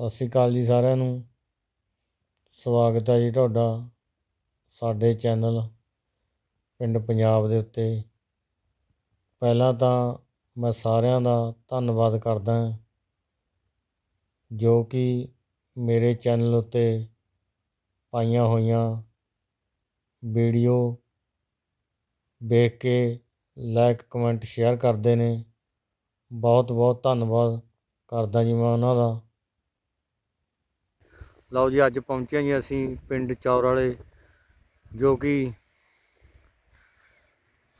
ਸਤਿ ਸ਼੍ਰੀ ਅਕਾਲ ਜੀ ਸਾਰਿਆਂ ਨੂੰ। ਸਵਾਗਤ ਹੈ ਜੀ ਤੁਹਾਡਾ ਸਾਡੇ ਚੈਨਲ ਪਿੰਡ ਪੰਜਾਬ ਦੇ ਉੱਤੇ। ਪਹਿਲਾਂ ਤਾਂ ਮੈਂ ਸਾਰਿਆਂ ਦਾ ਧੰਨਵਾਦ ਕਰਦਾ ਜੋ ਕਿ ਮੇਰੇ ਚੈਨਲ ਉੱਤੇ ਪਾਈਆਂ ਹੋਈਆਂ ਵੀਡੀਓ ਵੇਖ ਕੇ ਲਾਈਕ ਕਮੈਂਟ, ਸ਼ੇਅਰ ਕਰਦੇ ਨੇ। ਬਹੁਤ ਬਹੁਤ ਧੰਨਵਾਦ ਕਰਦਾ ਜੀ ਮੈਂ ਉਹਨਾਂ ਦਾ। ਲਓ ਜੀ, ਅੱਜ ਪਹੁੰਚੇ ਜੀ ਅਸੀਂ ਪਿੰਡ ਚੌਰ ਵਾਲੇ, ਜੋ ਕਿ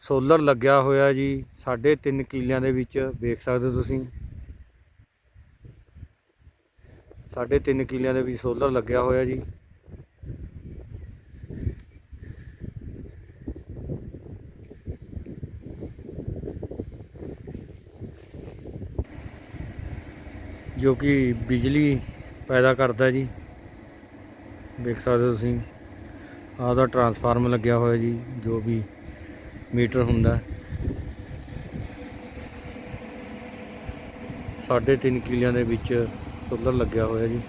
ਸੋਲਰ ਲੱਗਿਆ ਹੋਇਆ ਜੀ 3.5 ਕਿੱਲਿਆਂ ਦੇ ਵਿੱਚ ਵੇਖ ਸਕਦੇ ਹੋ ਤੁਸੀਂ। 3.5 ਕਿੱਲਿਆਂ ਦੇ ਵਿੱਚ ਸੋਲਰ ਲੱਗਿਆ ਹੋਇਆ ਜੀ। ਜੋ ਕਿ ਬਿਜਲੀ ਪੈਦਾ ਕਰਦਾ ਜੀ। ਦੇਖ ਸਕਦੇ ਹੋ ਤੁਸੀਂ। ਆਹ ਦਾ ਟਰਾਂਸਫਾਰਮ ਲੱਗਿਆ ਹੋਇਆ ਜੀ, ਜੋ ਵੀ ਮੀਟਰ ਹੁੰਦਾ। ਹੈ। ਸਾਢੇ ਤਿੰਨ ਕਿੱਲਿਆਂ ਦੇ ਵਿੱਚ ਸੋਲਰ ਲੱਗਿਆ ਹੋਇਆ ਜੀ।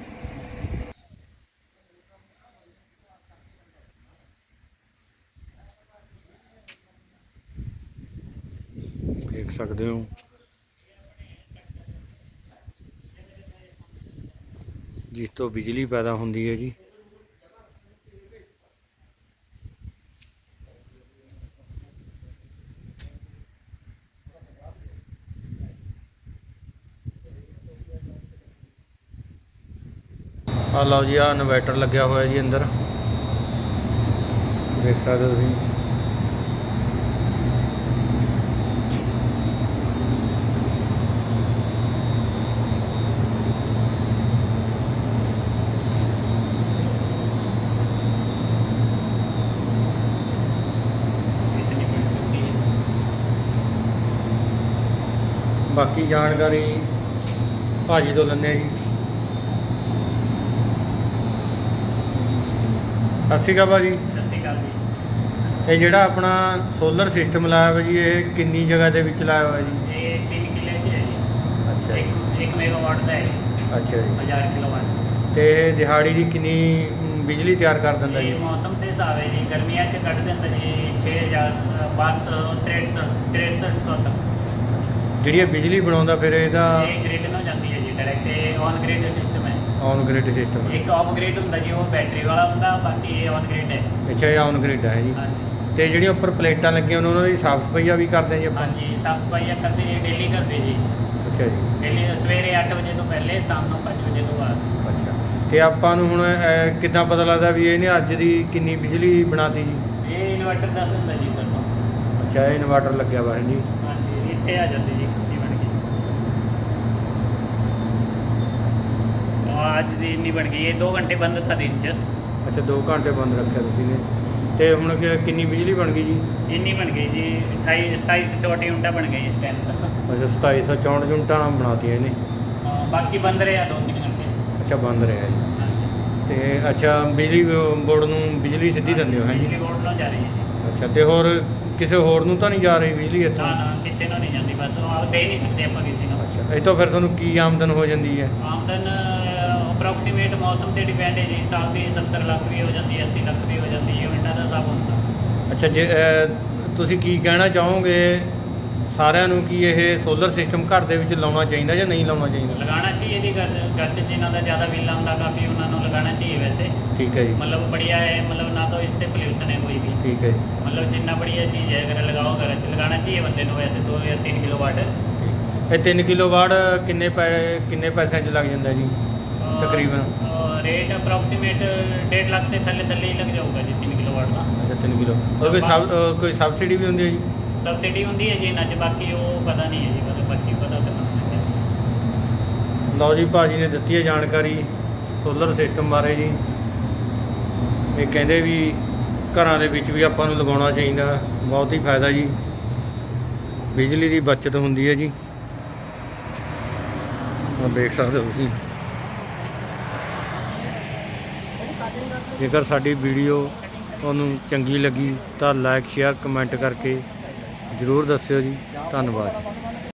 ਦੇਖ ਸਕਦੇ ਹੋ। ਜਿਸ ਤੋਂ ਬਿਜਲੀ ਪੈਦਾ ਹੁੰਦੀ ਹੈ ਜੀ। ਆ ਲਓ ਜੀ ਆ ਇਨਵਰਟਰ ਲੱਗਿਆ ਹੋਇਆ ਜੀ ਅੰਦਰ। ਦੇਖ ਸਕਦੇ ਹੋ ਤੁਸੀਂ। ਬਾਕੀ ਜਾਣਕਾਰੀ ਭਾਜੀ ਤੋਂ ਲੈਂਦੇ ਆ ਜੀ। ਸਤਿ ਸ਼੍ਰੀ ਅਕਾਲ ਭਾਜੀ। ਸਤਿ ਸ਼੍ਰੀ ਅਕਾਲ ਜੀ। ਇਹ ਜਿਹੜਾ ਆਪਣਾ ਸੋਲਰ ਸਿਸਟਮ ਲਾਇਆ ਹੋਇਆ ਜੀ ਇਹ ਕਿੰਨੀ ਜਗ੍ਹਾ ਦੇ ਵਿੱਚ ਲਾਇਆ ਹੋਇਆ ਜੀ? ਇਹ 3 ਕਿੱਲੇ ਚ ਹੈ ਜੀ। ਅੱਛਾ। ਇੱਕ 1 ਮੈਗਾਵਾਟ ਦਾ ਹੈ ਅੱਛਾ ਜੀ। 1000 ਕਿਲੋਵਾਟ ਤੇ ਇਹ ਦਿਹਾੜੀ ਦੀ ਕਿੰਨੀ ਬਿਜਲੀ ਤਿਆਰ ਕਰ ਦਿੰਦਾ ਜੀ? ਮੌਸਮ ਦੇ ਹਿਸਾਬ ਹੈ ਜੀ। ਗਰਮੀਆਂ ਚ ਕੱਢ ਦਿੰਦਾ ਜੀ 6000 500 6300 6300 ਤੱਕ। ਜਿਹੜੀ ਬਿਜਲੀ ਬਣਾਉਂਦਾ ਫਿਰ ਇਹਦਾ ਇਹ ਗ੍ਰਿਡ ਨੂੰ ਜਾਂਦੀ ਹੈ ਜੀ ਡਾਇਰੈਕਟ ਇਹ on grid system on grid system ਇੱਕ ਆਫ ਗ੍ਰਿਡ ਹੁੰਦਾ ਜੀ ਉਹ ਬੈਟਰੀ ਵਾਲਾ ਹੁੰਦਾ ਬਾਕੀ ਇਹ ਔਨ ਗ੍ਰਿਡ ਹੈ। ਅੱਛਾ ਇਹ ਔਨ ਗ੍ਰਿਡ ਹੈ ਜੀ। ਹਾਂਜੀ। ਤੇ ਜਿਹੜੀਆਂ ਉੱਪਰ ਪਲੇਟਾਂ ਲੱਗੀਆਂ ਉਹਨਾਂ ਦੀ ਸਾਫ਼ ਸਫਾਈਆ ਵੀ ਕਰਦੇ ਹਾਂ ਜੀ ਆਪਾਂ? ਹਾਂਜੀ ਸਾਫ਼ ਸਫਾਈਆਂ ਕਰਦੇ ਜੀ ਡੇਲੀ ਕਰਦੇ ਜੀ। ਅੱਛਾ ਜੀ। ਡੇਲੀ ਸਵੇਰੇ 8 ਵਜੇ ਤੋਂ ਪਹਿਲੇ ਸ਼ਾਮ ਨੂੰ 5 ਵਜੇ ਤੋਂ ਬਾਅਦ। ਅੱਛਾ। ਤੇ ਆਪਾਂ ਨੂੰ ਹੁਣ ਅਹ, ਕਿੱਦਾਂ ਪਤਾ ਲੱਗਦਾ ਵੀ ਇਹਨੇ ਅੱਜ ਦੀ ਕਿੰਨੀ ਬਿਜਲੀ ਬਣਾਤੀ ਜੀ? ਇਹ ਇਨਵਰਟਰ ਦੱਸ ਦਿੰਦਾ ਜੀ ਤੁਹਾਨੂੰ ਅੱਛਾ ਇਹ ਇਨਵਰਟਰ ਲੱਗਿਆ ਵਾ ਹੈ ਜੀ। ਹਾਂਜੀ ਇੱਥੇ ਆ ਜਾਂਦੀ ਜੀ ਕੁੱਤੀ ਬਣ ਗਈ ਅੱਜ ਦੀ ਇੰਨੀ ਬਣ ਗਈ ਇਹ 2 ਘੰਟੇ ਬੰਦ ਥਾ ਦਿਨ ਚ। ਅੱਛਾ 2 ਘੰਟੇ ਬੰਦ ਰੱਖਿਆ ਤੁਸੀਂ ਨੇ। ਤੇ ਹੁਣ ਕਿ- ਕਿੰਨੀ ਬਿਜਲੀ ਬਣ ਗਈ ਜੀ? ਇੰਨੀ ਬਣ ਗਈ ਜੀ 28 2764 ਯੂਨਿਟਾਂ ਬਣ ਗਈ ਇਸ ਟਾਈਮ ਤੱਕ ਅੱਛਾ 2764 ਯੂਨਿਟਾਂ ਬਣਾਤੀਆਂ ਇਹਨੇ। ਅਹ ਬਾਕੀ ਬੰਦ ਰਿਹਾ ਦੋ ਤਿੰਨ ਘੰਟੇ। ਅੱਛਾ ਬੰਦ ਰਿਹਾ ਜੀ। ਤੇ ਅੱਛਾ ਬਿਜਲੀ ਬੋਰਡ ਨੂੰ ਬਿਜਲੀ ਸਿੱਧੀ ਦਿੰਦੇ ਹੋ ਹੈ ਜੀ? ਬਿਜਲੀ ਬੋਰਡ ਨਾਲ ਜਾ ਰਹੀ ਹੈ ਜੀ। ਅੱਛਾ ਤੇ ਹੋਰ ਕਿਸੇ ਹੋਰ ਨੂੰ ਤਾਂ ਨਹੀਂ ਜਾ ਰਹੀ ਬਿਜਲੀ ਇੱਥੋਂ? ਨਾ ਨਾ ਕਿਤੇ ਨੂੰ ਨਹੀਂ ਜਾਂਦੀ ਬਸ ਉਹ ਆਪ ਦੇ ਨਹੀਂ ਸਕਦੇ ਆਪਾਂ ਕਿਸੇ ਨੂੰ। ਅੱਛਾ ਇਹ ਤੋਂ ਫਿਰ ਤੁਹਾਨੂੰ ਕੀ ਆਮਦਨ ਹੋ ਜਾਂਦੀ ਹੈ? ਆਮਦਨ ਅਪਰੋਕਸੀਮੇਟ ਮੌਸਮ ਤੇ ਡਿਪੈਂਡ ਹੈ ਜੀ ਸਾਲ ਦੀ 70 ਲੱਖ ਵੀ ਹੋ ਜਾਂਦੀ ਹੈ 80 ਲੱਖ ਵੀ ਹੋ ਜਾਂਦੀ ਹੈ ਯੂਨਿਟਾਂ ਦਾ ਹਿਸਾਬ ਹੁੰਦਾ। ਅੱਛਾ ਜੇ ਅਹ, ਤੁਸੀਂ ਕੀ ਕਹਿਣਾ ਚਾਹੋਗੇ ਸਾਰਿਆਂ ਨੂੰ ਕਿ ਇਹ ਸੋਲਰ ਸਿਸਟਮ ਘਰ ਦੇ ਵਿੱਚ ਲਾਉਣਾ ਚਾਹੀਦਾ ਜਾਂ ਨਹੀਂ ਲਾਉਣਾ ਚਾਹੀਦਾ? ਲਗਾਉਣਾ ਚਾਹੀਏ ਜੀ ਗੱਜ ਗੱਜ ਜਿਨ੍ਹਾਂ ਦਾ ਜ਼ਿਆਦਾ ਬਿੱਲ ਆਉਂਦਾ ਕਾਫੀ ਉਹਨਾਂ ਨੂੰ ਲਗਾਉਣਾ ਚਾਹੀਏ ਵੈਸੇ। ਠੀਕ ਹੈ ਜੀ। ਮਤਲਬ ਬੜੀਆ ਹੈ ਮਤਲਬ ਨਾ ਤਾਂ ਇਸ ਤੇ ਪੋਲੂਸ਼ਨ ਹੈ ਕੋਈ ਵੀ। ਠੀਕ ਹੈ ਜੀ। ਮਤਲਬ ਜਿੰਨਾ ਬੜੀਆ ਚੀਜ਼ ਹੈ ਅਗਰ ਲਗਾਓ ਘਰ ਚ ਲਗਾਉਣਾ ਚਾਹੀਏ ਬੰਦੇ ਨੂੰ ਵੈਸੇ 2 ਜਾਂ 3 ਕਿਲੋ ਵਾਟ ਠੀਕ। ਇਹ 3 ਕਿਲੋ ਵਾਟ ਕਿੰਨੇ ਪੈ ਕਿੰਨੇ ਪੈਸਿਆਂ 'ਚ ਲੱਗ ਜਾਂਦਾ ਜੀ? ਤਕਰੀਬਨ। ਰੇਟ ਅਪਰੋਕਸੀਮੇਟ 1.5 ਲੱਖ ਦੇ ਥੱਲੇ ਥੱਲੇ ਲੱਗ ਜਾਊਗਾ ਜੀ 3 ਕਿਲੋ ਦਾ। ਅੱਛਾ 3 ਕਿਲੋ। ਔਰ ਕੋਈ ਕੋਈ ਸਬਸਿਡੀ ਵੀ ਹੁੰਦੀ ਹੈ ਜੀ? ਸਬਸਿਡੀ ਹੁੰਦੀ ਹੈ ਜੀ ਇਹਨਾਂ 'ਚ ਬਾਕੀ ਉਹ ਪਤਾ ਨਹੀਂ ਹੈ ਜੀ ਮਤਲਬ ਬਾਕੀ ਪਤਾ ਕਰਨਾ ਲਓ ਜੀ ਭਾਜੀ ਨੇ ਦਿੱਤੀ ਹੈ ਜਾਣਕਾਰੀ ਸੋਲਰ ਸਿਸਟਮ ਬਾਰੇ ਜੀ। ਇਹ ਕਹਿੰਦੇ ਵੀ ਘਰਾਂ ਦੇ ਵਿੱਚ ਵੀ ਆਪਾਂ ਨੂੰ ਲਗਾਉਣਾ ਚਾਹੀਦਾ ਬਹੁਤ ਹੀ ਫਾਇਦਾ ਜੀ। ਬਿਜਲੀ ਦੀ ਬਚਤ ਹੁੰਦੀ ਹੈ ਜੀ। ਆਹ ਦੇਖ ਸਕਦੇ ਹੋ ਤੁਸੀਂ। ਜੇਕਰ ਸਾਡੀ ਵੀਡੀਓ ਤੁਹਾਨੂੰ ਚੰਗੀ ਲੱਗੀ ਤਾਂ ਲਾਈਕ, ਸ਼ੇਅਰ, ਕਮੈਂਟ ਕਰਕੇ ਜ਼ਰੂਰ ਦੱਸਿਓ ਜੀ। ਧੰਨਵਾਦ।